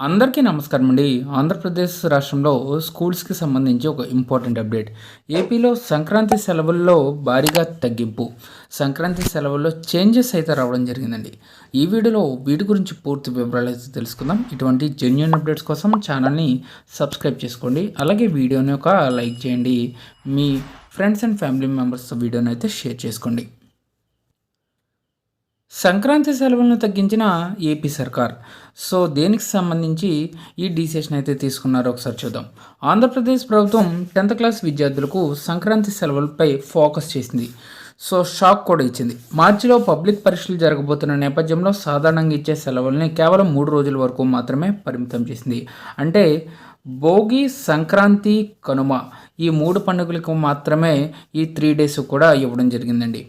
అందరికీ నమస్కారం అండి. ఆంధ్రప్రదేశ్ రాష్ట్రంలో స్కూల్స్కి సంబంధించి ఒక ఇంపార్టెంట్ అప్డేట్. ఏపీలో సంక్రాంతి సెలవుల్లో భారీగా తగ్గింపు. సంక్రాంతి సెలవుల్లో చేంజెస్ అయితే రావడం జరిగిందండి. ఈ వీడియోలో వీటి గురించి పూర్తి వివరాలు అయితే తెలుసుకుందాం. ఇటువంటి జెన్యున్ అప్డేట్స్ కోసం ఛానల్ని సబ్స్క్రైబ్ చేసుకోండి. అలాగే వీడియోని ఒక లైక్ చేయండి. మీ ఫ్రెండ్స్ అండ్ ఫ్యామిలీ మెంబర్స్ వీడియోని అయితే షేర్ చేసుకోండి. సంక్రాంతి సెలవులను తగ్గించిన ఏపీ సర్కార్. సో దేనికి సంబంధించి ఈ డిసిషన్ అయితే తీసుకున్నారో ఒకసారి చూద్దాం. ఆంధ్రప్రదేశ్ ప్రభుత్వం టెన్త్ క్లాస్ విద్యార్థులకు సంక్రాంతి సెలవులపై ఫోకస్ చేసింది. సో షాక్ కూడా ఇచ్చింది. మార్చిలో పబ్లిక్ పరీక్షలు జరగబోతున్న నేపథ్యంలో సాధారణంగా ఇచ్చే సెలవుల్ని కేవలం మూడు రోజుల వరకు మాత్రమే పరిమితం చేసింది. అంటే భోగి సంక్రాంతి కనుమ ఈ మూడు పండుగలకు మాత్రమే ఈ త్రీ డేస్ కూడా ఇవ్వడం జరిగిందండి.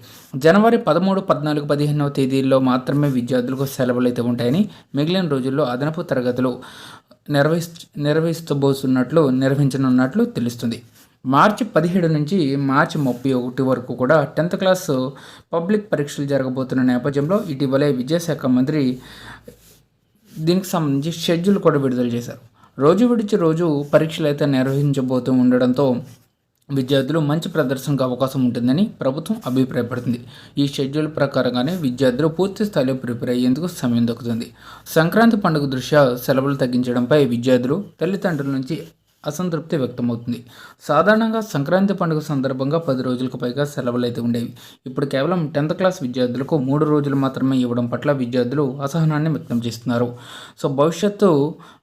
జనవరి పదమూడు పద్నాలుగు పదిహేనవ తేదీల్లో మాత్రమే విద్యార్థులకు సెలవులు అయితే ఉంటాయని మిగిలిన రోజుల్లో అదనపు తరగతులు నిర్వహి నిర్వహిస్తబోతున్నట్లు నిర్వహించనున్నట్లు తెలుస్తుంది. మార్చి పదిహేడు నుంచి మార్చి ముప్పై ఒకటి వరకు కూడా టెన్త్ క్లాస్ పబ్లిక్ పరీక్షలు జరగబోతున్న నేపథ్యంలో ఇటీవలే విద్యాశాఖ మంత్రి దీనికి సంబంధించి షెడ్యూల్ కూడా విడుదల చేశారు. రోజు విడిచి రోజు పరీక్షలు అయితే నిర్వహించబోతూ ఉండడంతో విద్యార్థులు మంచి ప్రదర్శనకు అవకాశం ఉంటుందని ప్రభుత్వం అభిప్రాయపడుతుంది. ఈ షెడ్యూల్ ప్రకారంగానే విద్యార్థులు పూర్తి స్థాయిలో ప్రిపేర్ అయ్యేందుకు సమయం దక్కుతుంది. సంక్రాంతి పండుగ దృష్ట్యా సెలవులు తగ్గించడంపై విద్యార్థులు తల్లిదండ్రుల నుంచి అసంతృప్తి వ్యక్తమవుతుంది. సాధారణంగా సంక్రాంతి పండుగ సందర్భంగా పది రోజులకు పైగా సెలవులు అయితే ఉండేవి. ఇప్పుడు కేవలం టెన్త్ క్లాస్ విద్యార్థులకు మూడు రోజులు మాత్రమే ఇవ్వడం పట్ల విద్యార్థులు అసహనాన్ని వ్యక్తం చేస్తున్నారు. సో భవిష్యత్తు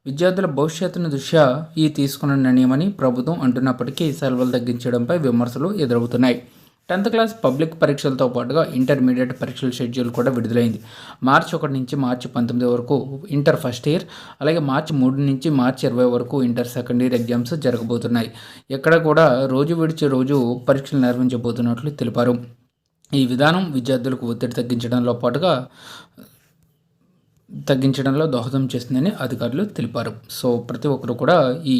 విద్యార్థుల భవిష్యత్తును దృష్ట్యా ఈ తీసుకున్న నిర్ణయమని ప్రభుత్వం అంటున్నప్పటికీ సెలవులు తగ్గించడంపై విమర్శలు ఎదురవుతున్నాయి. టెన్త్ క్లాస్ పబ్లిక్ పరీక్షలతో పాటుగా ఇంటర్మీడియట్ పరీక్షల షెడ్యూల్ కూడా విడుదలైంది. మార్చి ఒకటి నుంచి మార్చి పంతొమ్మిది వరకు ఇంటర్ ఫస్ట్ ఇయర్ అలాగే మార్చి మూడు నుంచి మార్చి ఇరవై వరకు ఇంటర్ సెకండ్ ఇయర్ ఎగ్జామ్స్ జరగబోతున్నాయి. ఎక్కడ కూడా రోజు విడిచి రోజు పరీక్షలు నిర్వహించబోతున్నట్లు తెలిపారు. ఈ విధానం విద్యార్థులకు ఒత్తిడి తగ్గించడంలో పాటుగా తగ్గించడంలో దోహదం చేస్తుందని అధికారులు తెలిపారు. సో ప్రతి ఒక్కరు కూడా ఈ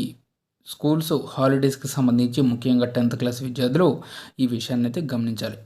స్కూల్స్ హాలిడేస్కి సంబంధించి ముఖ్యంగా టెన్త్ క్లాస్ విద్యార్థులు ఈ విషయాన్ని అయితే గమనించాలి.